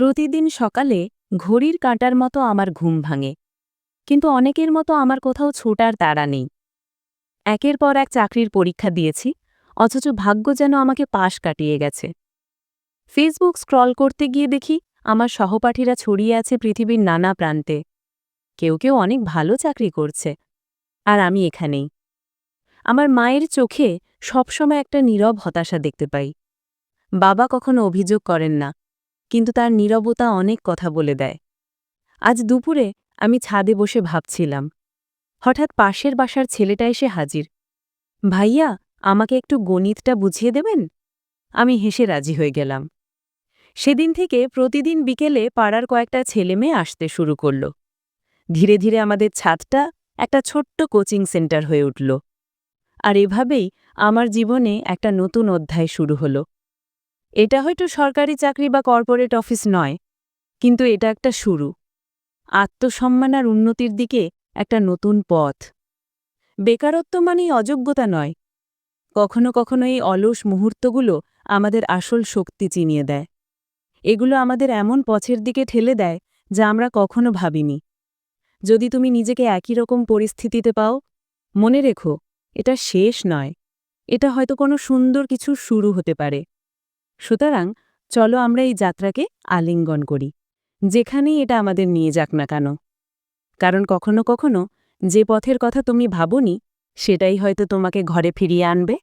প্রতিদিন সকালে ঘড়ির কাঁটার মতো আমার ঘুম ভাঙে। কিন্তু অনেকের মতো আমার কোথাও ছোটার তাড়া নেই। একের পর এক চাকরির পরীক্ষা দিয়েছি, অথচ ভাগ্য যেন আমাকে পাশ কাটিয়ে গেছে। ফেসবুক স্ক্রল করতে গিয়ে দেখি, আমার সহপাঠীরা ছড়িয়ে আছে পৃথিবীর নানা প্রান্তে। কেউ কেউ অনেক ভালো চাকরি করছে। আর আমি এখানেই। আমার মায়ের চোখে সবসময় একটা নীরব হতাশা দেখতে পাই। বাবা কখনো অভিযোগ করেন না কিন্তু তার নীরবতা অনেক কথা বলে দেয়। আজ দুপুরে আমি ছাদে বসে ভাবছিলাম। হঠাৎ পাশের বাসার ছেলেটা এসে হাজির। ভাইয়া, আমাকে একটু গণিতটা বুঝিয়ে দেবেন? আমি হেসে রাজি হয়ে গেলাম। সেদিন থেকে প্রতিদিন বিকেলে পাড়ার কয়েকটা ছেলে মেয়ে আসতে শুরু করল। ধীরে ধীরে আমাদের ছাদটা একটা ছোট্ট কোচিং সেন্টার হয়ে উঠল। আর এভাবেই আমার জীবনে একটা নতুন অধ্যায় শুরু হলো। এটা হয়তো সরকারি চাকরি বা কর্পোরেট অফিস নয়, কিন্তু এটা একটা শুরু। আত্মসম্মান আর উন্নতির দিকে একটা নতুন পথ। বেকারত্ব মানেই অযোগ্যতা নয়। কখনো কখনো এই অলস মুহূর্তগুলো আমাদের আসল শক্তি চিনিয়ে দেয়। এগুলো আমাদের এমন পথের দিকে ঠেলে দেয় যা আমরা কখনো ভাবিনি। যদি তুমি নিজেকে একই রকম পরিস্থিতিতে পাও, মনে রেখো, এটা শেষ নয়। এটা হয়তো কোনো সুন্দর কিছু শুরু হতে পারে। সুতরাং চলো আমরা এই যাত্রাকে আলিঙ্গন করি। যেখানেই এটা আমাদের নিয়ে যাক না কেন। কারণ কখনো কখনো যে পথের কথা তুমি ভাবনি, সেটাই হয়তো তোমাকে ঘরে ফিরিয়ে আনবে।